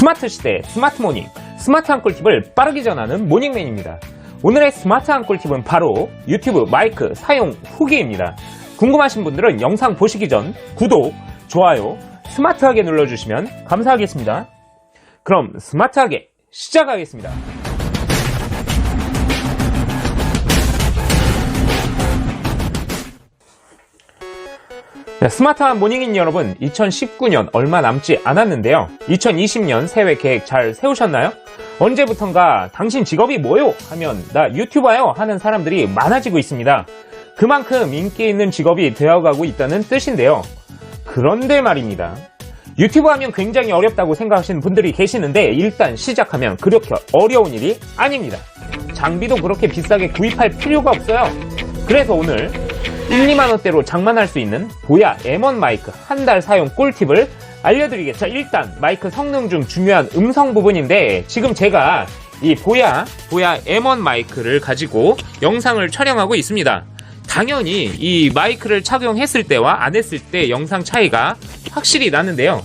스마트 시대 스마트 모닝, 스마트한 꿀팁을 빠르게 전하는 모닝맨입니다. 오늘의 스마트한 꿀팁은 바로 유튜브 마이크 사용 후기입니다. 궁금하신 분들은 영상 보시기 전 구독, 좋아요, 스마트하게 눌러주시면 감사하겠습니다. 그럼 스마트하게 시작하겠습니다. 네, 스마트한 모닝인 여러분, 2019년 얼마 남지 않았는데요. 2020년 새해 계획 잘 세우셨나요? 언제부턴가 당신 직업이 뭐요? 하면 나 유튜버요 하는 사람들이 많아지고 있습니다. 그만큼 인기 있는 직업이 되어가고 있다는 뜻인데요. 그런데 말입니다. 유튜브 하면 굉장히 어렵다고 생각하시는 분들이 계시는데 일단 시작하면 그렇게 어려운 일이 아닙니다. 장비도 그렇게 비싸게 구입할 필요가 없어요. 그래서 오늘 1, 2만 원대로 장만할 수 있는 보야 M1 마이크 한 달 사용 꿀팁을 알려드리겠죠. 일단 마이크 성능 중 중요한 음성 부분인데 지금 제가 이 보야 보야 M1 마이크를 가지고 영상을 촬영하고 있습니다. 당연히 이 마이크를 착용했을 때와 안 했을 때 영상 차이가 확실히 나는데요.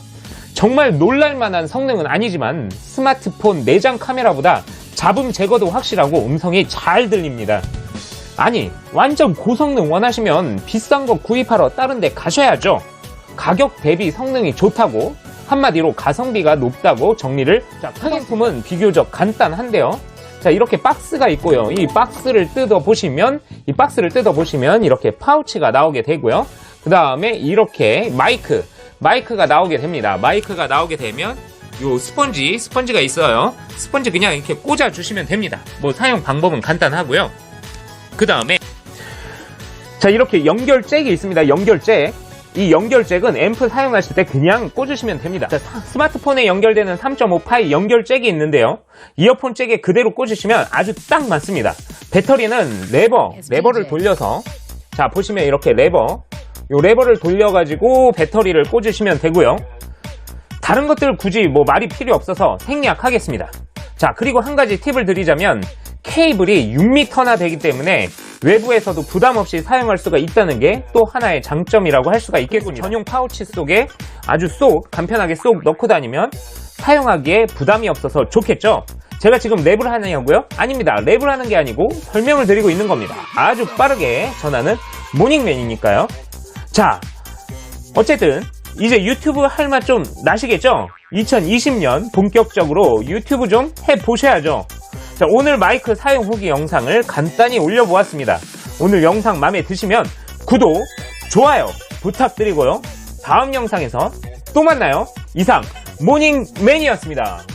정말 놀랄만한 성능은 아니지만 스마트폰 내장 카메라보다 잡음 제거도 확실하고 음성이 잘 들립니다. 아니, 완전 고성능 원하시면 비싼 거 구입하러 다른 데 가셔야죠. 가격 대비 성능이 좋다고, 한마디로 가성비가 높다고 정리를. 자, 상품은 비교적 간단한데요. 자, 이렇게 박스가 있고요. 이 박스를 뜯어 보시면, 이 박스를 뜯어 보시면 이렇게 파우치가 나오게 되고요. 그 다음에 이렇게 마이크, 마이크가 나오게 됩니다. 마이크가 나오게 되면 요 스펀지, 스펀지가 있어요. 스펀지 그냥 이렇게 꽂아 주시면 됩니다. 뭐 사용 방법은 간단하고요. 그 다음에 자 이렇게 연결잭이 있습니다. 연결잭. 이 연결잭은 앰프 사용하실 때 그냥 꽂으시면 됩니다. 자, 사- 스마트폰에 연결되는 3.5파이 연결잭이 있는데요. 이어폰 잭에 그대로 꽂으시면 아주 딱 맞습니다. 배터리는 레버, 레버를 돌려서 자 보시면 이렇게 레버, 요 레버를 돌려가지고 배터리를 꽂으시면 되고요. 다른 것들 굳이 뭐 말이 필요 없어서 생략하겠습니다. 자, 그리고 한 가지 팁을 드리자면 케이블이 6m나 되기 때문에 외부에서도 부담 없이 사용할 수가 있다는 게 또 하나의 장점이라고 할 수가 있겠군요. 전용 파우치 속에 아주 쏙 간편하게 쏙 넣고 다니면 사용하기에 부담이 없어서 좋겠죠? 제가 지금 랩을 하냐고요? 아닙니다. 랩을 하는 게 아니고 설명을 드리고 있는 겁니다. 아주 빠르게 전하는 모닝맨이니까요. 자, 어쨌든 이제 유튜브 할 맛 좀 나시겠죠? 2020년 본격적으로 유튜브 좀 해보셔야죠. 자, 오늘 마이크 사용 후기 영상을 간단히 올려보았습니다. 오늘 영상 마음에 드시면 구독, 좋아요 부탁드리고요. 다음 영상에서 또 만나요. 이상 모닝맨이었습니다.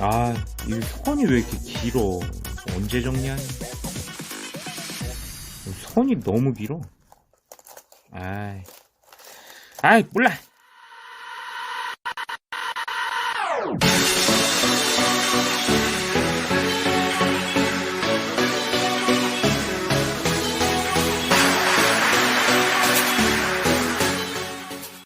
아, 이 선이 왜 이렇게 길어? 언제 정리하니? 선이 너무 길어. 아이, 아이, 몰라.